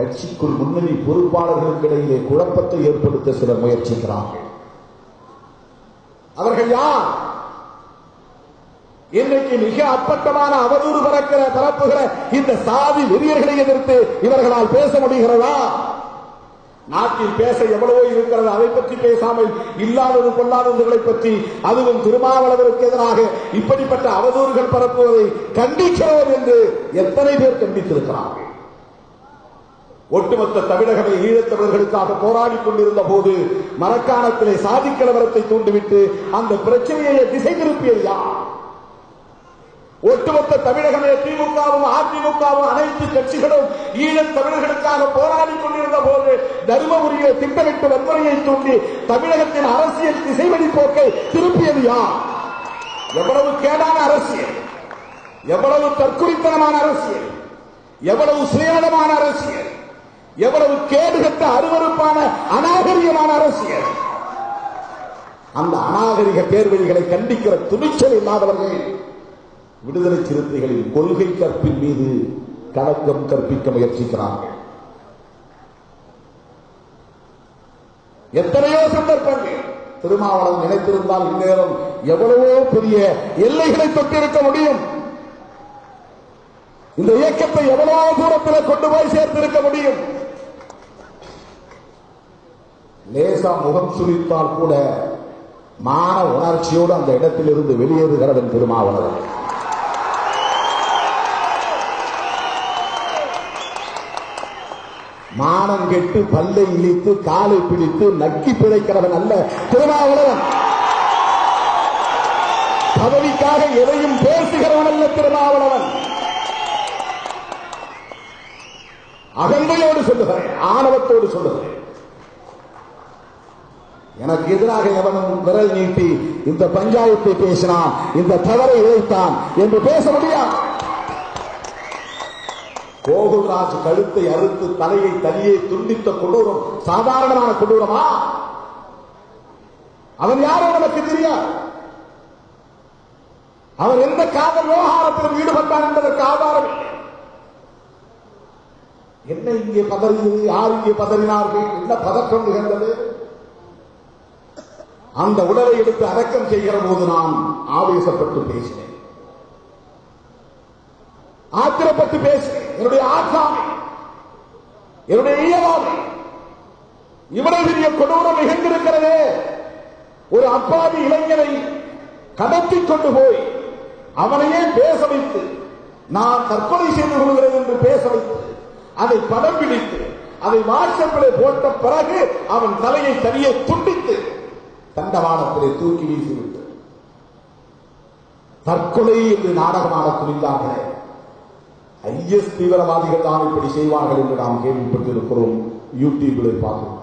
கட்சிக்குள் முன்னணி பொறுப்பாளர்களுக்கிடையே குழப்பத்தை ஏற்படுத்த சிலர் முயற்சிக்கிறார்கள். அவர்கள் யார்? இன்றைக்கு மிக அப்பட்டமான அவதூறு பறக்கிற பரப்புகிற இந்த சாதி வெறியர்களை எதிர்த்து இவர்களால் பேச முடிகிறதா? நாட்டில் பேச எவ்வளவோ இருக்கிறது அதை பற்றி பேசாமல் இல்லாதது கொள்ளாததுகளை பற்றி அதுவும் திருமாவளவருக்கு எதிராக இப்படிப்பட்ட அவதூறுகள் பரப்புவதை கண்டிக்கிறோம் என்று எத்தனை பேர் கண்டித்திருக்கிறார்கள்? ஒட்டுமொத்த தமிழகமே ஈழத்தமிழர்களுக்காக போராடி கொண்டிருந்த போது மரக்காணத்திலே சாதி கலவரத்தை தூண்டிவிட்டு அந்த பிரச்சனையை திசை திருப்பியா யார்? ஒட்டுமொத்த தமிழகமே திமுகவும் அதிமுகவும் அனைத்து கட்சிகளும் ஈழத் தமிழர்களுக்காக போராடி கொண்டிருந்த போது தருமபுரியை திட்டமிட்டு வன்முறையை தூண்டி தமிழகத்தின் அரசியல் திசைவழி போக்கை திருப்பியது யார்? எவ்வளவு கேடான அரசியல் எவ்வளவு தற்குறித்தனமான அரசியல் எவ்வளவு சுயநலமான அரசியல் எவ்வளவு கேடுகட்ட அருவருப்பான அநாகரிகமான அரசியல். அந்த அநாகரிக பேர்வழிகளை கண்டிக்கிற துணிச்சல் இல்லாதவர்கள் விடுதலை சிறுத்தைகளின் கொள்கை கற்பின் மீது கலக்கம் கற்பிக்க முயற்சிக்கிறார்கள். எத்தனையோ சந்தர்ப்பங்கள் திருமாவளவன் நினைத்திருந்தால் இந்நேரம் எவ்வளவோ பெரிய எல்லைகளை தொட்டிருக்க முடியும். இந்த இயக்கத்தை எவ்வளவு தூரத்தில் கொண்டு போய் சேர்த்திருக்க முடியும். லேசா முகம் சுழித்தால் கூட மான உணர்ச்சியோடு அந்த இடத்திலிருந்து வெளியேறுகிறவன் திருமாவளவன். மானம் கெட்டு பல்லை இழித்து காலை பிடித்து நக்கி பிழைக்கிறவன் அல்ல திருமாவளவன். பதவிக்காக எதையும் பேசுகிறவன் அல்ல திருமாவளவன். அகந்தையோடு சொல்லுகிறேன் ஆணவத்தோடு சொல்லுகிறேன். எனக்கு எதிராக எவனும் விரல் நீட்டி இந்த பஞ்சாயத்தை பேசினான் இந்த தவறை இழைத்தான் என்று பேச முடியாது. கோகுல்ராஜ் கழுத்தை அறுத்து தலையை தனியே துண்டித்த கொடூரம் சாதாரணமான கொடூரமா? அவன் யாரோ நமக்கு தெரியாது. அவர் எந்த காதல் விவகாரத்திலும் ஈடுபட்டான் என்பதற்கு ஆதாரம் இல்லை. என்ன இங்கே பதறியது யார் இங்கே பதறினார்கள்? என்ன பதற்றம் நிகழ்ந்தது? அந்த உடலை எடுத்து அடக்கம் செய்கிற போது நான் ஆவேசப்பட்டு பேசினேன். ஆத்திரப்பட்டு பேசினேன். என்னுடைய ஆசாமி என்னுடைய இயலாமை இவ்வளவு பெரிய கொடூரம் நிகழ்ந்திருக்கிறதே. ஒரு அப்பாவி இளைஞரை கடத்திக் கொண்டு போய் அவனையே பேச வைத்து நான் தற்கொலை செய்து கொள்கிறேன் என்று பேச வைத்து அதை படம் பிடித்து அதை வாட்ஸ்அப்பில் போட்ட பிறகு அவன் தலையை தனியே துண்டித்து தண்டவாளத்திலே தூக்கி வீசிவிட்டு. தற்கொலை என்று நாடகமாட துணிந்தார்களே. ஐஎஸ் தீவிரவாதிகள் தான் இப்படி செய்வார்கள் என்று நாம் கேள்விப்பட்டிருக்கிறோம். யூடியூபில் பார்க்கிறோம்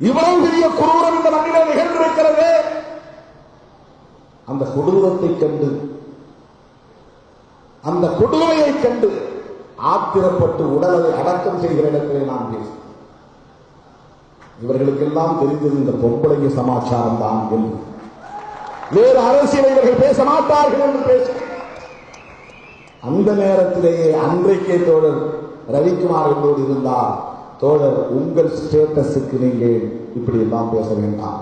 இவ்வளவு பெரிய குரூரம் இந்த மண்ணிலே நிகழ்ந்திருக்கிறது. அந்த கொடூரத்தை கண்டு அந்த கொடுமையை கண்டு ஆத்திரப்பட்டு உடலை அடக்கம் செய்கிற இடத்திலே நான் பேசினேன் இவர்களுக்கெல்லாம் தெரிந்தது இந்த பொம்பளைங்க சமாச்சாரம் தான் என்று வேறு அரசியலை இவர்கள் பேச மாட்டார்கள் என்று பேசினேன் அந்த நேரத்திலேயே அன்றைக்கே தோழர் ரவிக்குமார் என்னோடு இருந்தார். தோழர் உங்கள் ஸ்டேட்டஸுக்கு நீங்கள் இப்படி எல்லாம் பேச வேண்டாம்.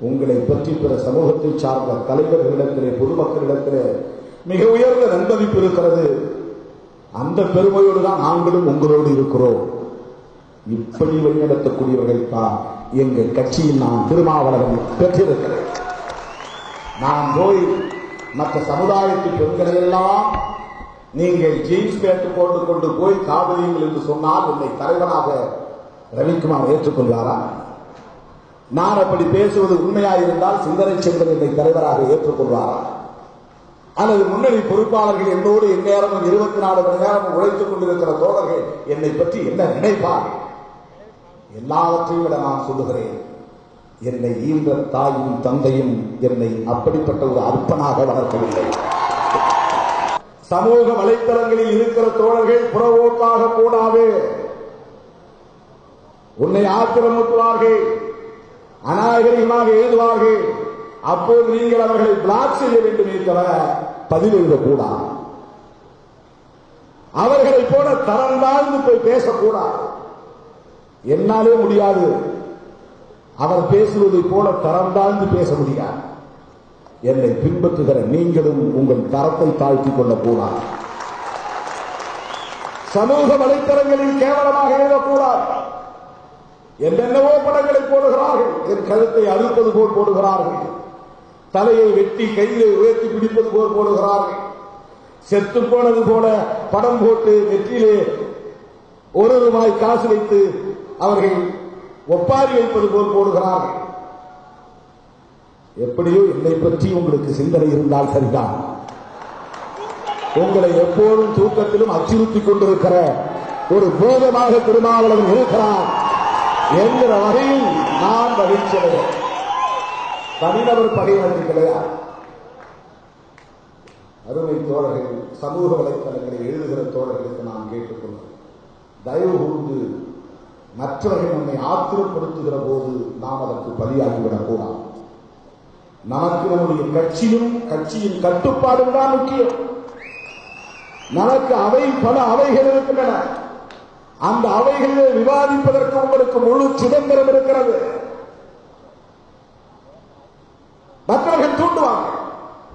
உங்களை பற்றி பிற சமூகத்தை சார்ந்த தலைவர்களிடத்திலே பொதுமக்களிடத்திலே மிக உயர்ந்த நன்மதிப்பு இருக்கிறது. அந்த பெருமையோடு தான் நாங்களும் உங்களோடு இருக்கிறோம். இப்படி வழிநடத்தக்கூடியவர்கள் தான் எங்கள் கட்சியில் நான் திருமாவளவன் பெற்றிருக்கிறேன். நான் போய் மற்ற சமுதாயத்து பெண்களை எல்லாம் நீங்கள் ஜீன்ஸ் பேண்ட் போட்டுக் கொண்டு போய் காதலியுங்கள் என்று சொன்னால் என்னை தலைவனாக ரவிக்குமார் ஏற்றுக்கொள்வாரா நான் அப்படி பேசுவது உண்மையாயிருந்தால் சிந்தனை செல்வன் என்னை தலைவராக ஏற்றுக்கொள்வாரா? அல்லது முன்னணி பொறுப்பாளர்கள் என்னோடு எந்நேரமும் இருபத்தி நாலு மணி நேரம் உழைத்துக் கொண்டிருக்கிற தோழர்கள் என்னை பற்றி என்ன நினைப்பார்? எல்லாவற்றையும் விட நான் சொல்லுகிறேன். என்னை ஈன்ற தாயும் தந்தையும் என்னை அப்படிப்பட்ட ஒரு அற்பனாக வளர்க்கவில்லை. சமூக வலைத்தளங்களில் இருக்கிற தோழர்கள் புறவோக்காக கூடாது உன்னை ஆக்கிரமிப்பார்கள் அநாகரிகமாக எழுதுவார்கள். அப்போது நீங்கள் அவர்களை பிளாக் செய்ய வேண்டுமே தவிர பதில் எழுதக்கூடாது அவர்களை போல தரம் தாழ்ந்து போய் பேசக்கூடாது என்னாலே முடியாது. அவர் பேசுவதை போல தரம் தாழ்ந்து பேச முடியாது. என்னை பின்பற்றுகிற நீங்களும் உங்கள் தரத்தை தாழ்த்திக் கொள்ளக்கூடாது சமூக வலைத்தளங்களில் கேவலமாக எழுதக்கூடாது என்னென்னவோ படங்களை போடுகிறார்கள். என் கழுத்தை அறுப்பது போல் போடுகிறார்கள். தலையை வெட்டி கையிலே உயர்த்தி பிடிப்பது போல் போடுகிறார்கள். செத்து போனது போல படம் போட்டு நெற்றியிலே ஒரு ரூபாய் காசு வைத்து அவர்கள் ஒப்பாரி வைப்பது போல் போடுகிறார்கள். எப்படியோ என்னை பற்றி உங்களுக்கு சிந்தனை இருந்தால் சரிதான். உங்களை எப்போதும் தூக்கத்திலும் அச்சுறுத்திக் கொண்டிருக்கிற ஒரு போதமாக திருமாவளவன் இருக்கிறார் என்கிற வகையில் நான் மகிழ்ச்சி அடைகிறேன் தனிநபர் பகையினருக்கு கிடையாது அருமை தோழர்கள் சமூக வலைத்தளங்களை எழுதுகிற தோழர்களுக்கு நான் கேட்டுக்கொள்கிறேன். தயவு கூர்ந்து மற்றவர்கள் நம்மை ஆத்திரப்படுத்துகிற போது நாம் அதற்கு பலியாகிவிடக் கூடாது. நமக்கு நம்முடைய கட்சியும் கட்சியின் கட்டுப்பாடும் தான் முக்கியம். நமக்கு அவை பல அவைகள் இருக்கின்றன. அந்த அவைகளில் விவாதிப்பதற்கு உங்களுக்கு முழு சுதந்திரம் இருக்கிறது மற்றவர்கள் தூண்டுவார்கள்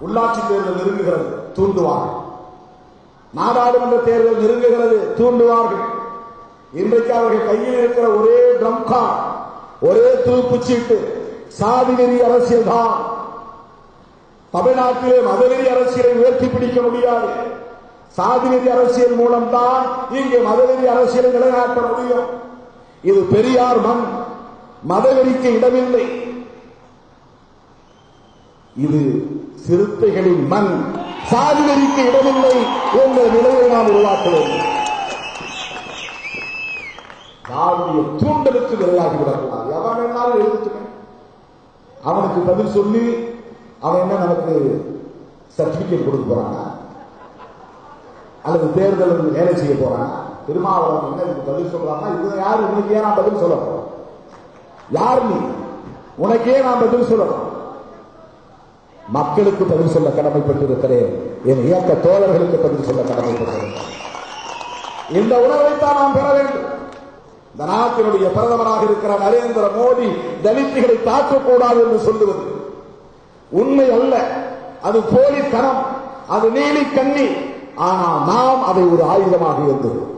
உள்ளாட்சி தேர்தல் நெருங்குகிறது தூண்டுவார்கள். நாடாளுமன்ற தேர்தல் நெருங்குகிறது தூண்டுவார்கள். இன்றைக்கு அவர்கள் கையில் இருக்கிற ஒரே ட்ரம் கார்டு ஒரே துருப்புச்சீட்டு சாதி நெறி அரசியல் தான். தமிழ்நாட்டிலே மதவெறி அரசியலை உயர்த்தி பிடிக்க முடியாது. சாதிநெறி அரசியல் மூலம் தான் இங்கே மதவெறி அரசியலை நிலைநாட்ட முடியும். இது பெரியார் மண். மதவெறிக்கு இடமில்லை. இது சிறுத்தைகளின் மண். சாதிநெறிக்கு இடமில்லை என்ற நிலையை நாம் உருவாக்க வேண்டும் யாருடைய தூண்டலுக்கு விரையாகி விடக்கூடாது எவன் வேணாலும் எழுதிட்டுமே. அவனுக்கு பதில் சொல்லி அவன் என்ன நமக்கு சர்டிபிகேட் கொடுக்க போறானா? அல்லது தேர்தல் வேலை செய்ய போறானா? திருமாவளவன் என்ன இதுக்கு பதில் சொல்றான்னா? இது யாரு உனக்கு நான் பதில் சொல்லணும். யார் நீ? உனக்கே நான் பதில் சொல்லணும். மக்களுக்கு பதில் சொல்ல கடமைப்பட்டிருக்கிறேன். என் இயக்க தோழர்களுக்கு பதில் சொல்ல கடமைப்பட்டிருக்கிறேன். இந்த உணர்வைத்தான் நாம் பெற வேண்டும். இந்த நாட்டினுடைய பிரதமராக இருக்கிற நரேந்திர மோடி தலித்துகளை தாக்கக்கூடாது என்று சொல்லுவது உண்மை அல்ல. அது போலித்தனம் அது நீலி கண்ணி ஆனால் நாம் அதை ஒரு ஆயுதமாக இருந்தது